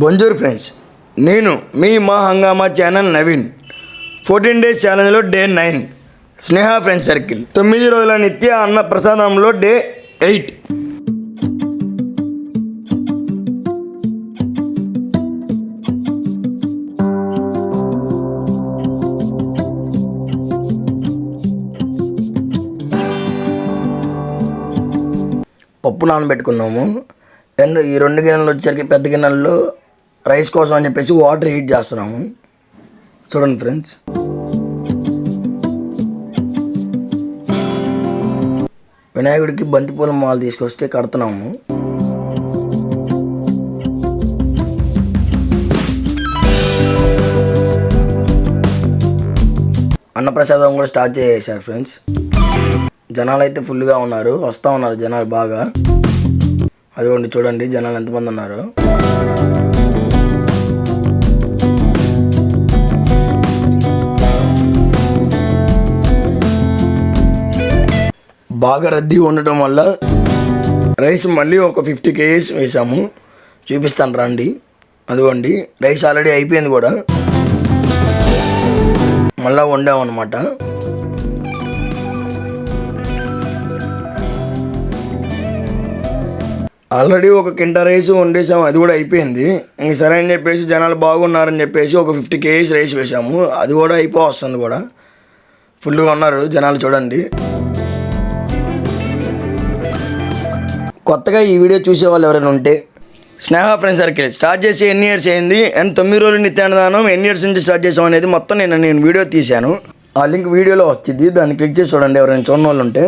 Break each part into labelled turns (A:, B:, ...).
A: బొంజూర్ friends నేను మీ మా Hungama channel Naveen. Fourteen days ఛాలెంజ్లో day nine. Sneha friend circle. తొమ్మిది రోజుల నిత్య అన్న ప్రసాదంలో డే ఎయిట్. పప్పు నానబెట్టుకున్నాము. అండ్ ఈ రెండు గిన్నెలు వచ్చేసరికి పెద్ద గిన్నెల్లో రైస్ కోసం అని చెప్పేసి వాటర్ హీట్ చేస్తున్నాము. చూడండి ఫ్రెండ్స్. వినాయకుడికి బంతిపూల మాలు తీసుకొస్తే కడుతున్నాము. అన్నప్రసాదం కూడా స్టార్ట్ చేసేసారు ఫ్రెండ్స్. జనాలు అయితే ఫుల్గా ఉన్నారు. వస్తూ ఉన్నారు జనాలు బాగా. అదిగోండి చూడండి జనాలు ఎంతమంది ఉన్నారు. బాగా రద్దీ ఉండటం వల్ల రైస్ మళ్ళీ ఒక ఫిఫ్టీ కేజీస్ వేసాము. చూపిస్తాను రండి. అదిగోండి. రైస్ ఆల్రెడీ అయిపోయింది కూడా. మళ్ళా వండామన్నమాట. ఆల్రెడీ ఒక కింట రైస్ వండేసాము. అది కూడా అయిపోయింది. ఇంక సరే అని చెప్పేసి జనాలు బాగున్నారని చెప్పేసి ఒక ఫిఫ్టీ కేజీస్ రైస్ వేసాము. అది కూడా అయిపో వస్తుంది కూడా. ఫుల్గా ఉన్నారు జనాలు చూడండి. కొత్తగా ఈ వీడియో చూసే వాళ్ళు ఎవరైనా ఉంటే స్నేహ ఫ్రెండ్ సర్కిల్ స్టార్ట్ చేసి ఎన్ని ఇయర్స్ అయింది అండ్ తొమ్మిది రోజులు నిత్యాన్నదానం ఎన్ని ఇయర్స్ నుంచి స్టార్ట్ చేసాం అనేది మొత్తం నేను నేను వీడియో తీశాను. ఆ లింక్ వీడియోలో వచ్చింది. దాన్ని క్లిక్ చేసి చూడండి. ఎవరైనా చూడని వాళ్ళు ఉంటే.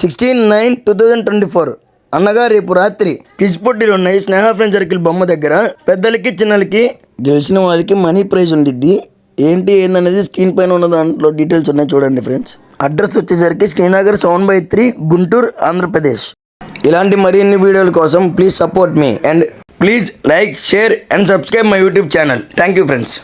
A: Sixteen nine two thousand twenty four అనగా రేపు రాత్రి కిస్ పోటీలు ఉన్నాయి స్నేహ ఫ్రెండ్ సర్కిల్ బొమ్మ దగ్గర పెద్దలకి చిన్నలకి గెలిచిన వాళ్ళకి మనీ ప్రైజ్ ఉండిద్ది. ఏంటి ఏందనేది స్క్రీన్ పైన ఉన్న దాంట్లో డీటెయిల్స్ ఉన్నాయి చూడండి ఫ్రెండ్స్ అడ్రస్ వచ్చేసరికి Srinagar seven by three Guntur Andhra Pradesh. ఇలాంటి మరిన్ని వీడియోల కోసం please support me and please like share and subscribe my YouTube channel thank you friends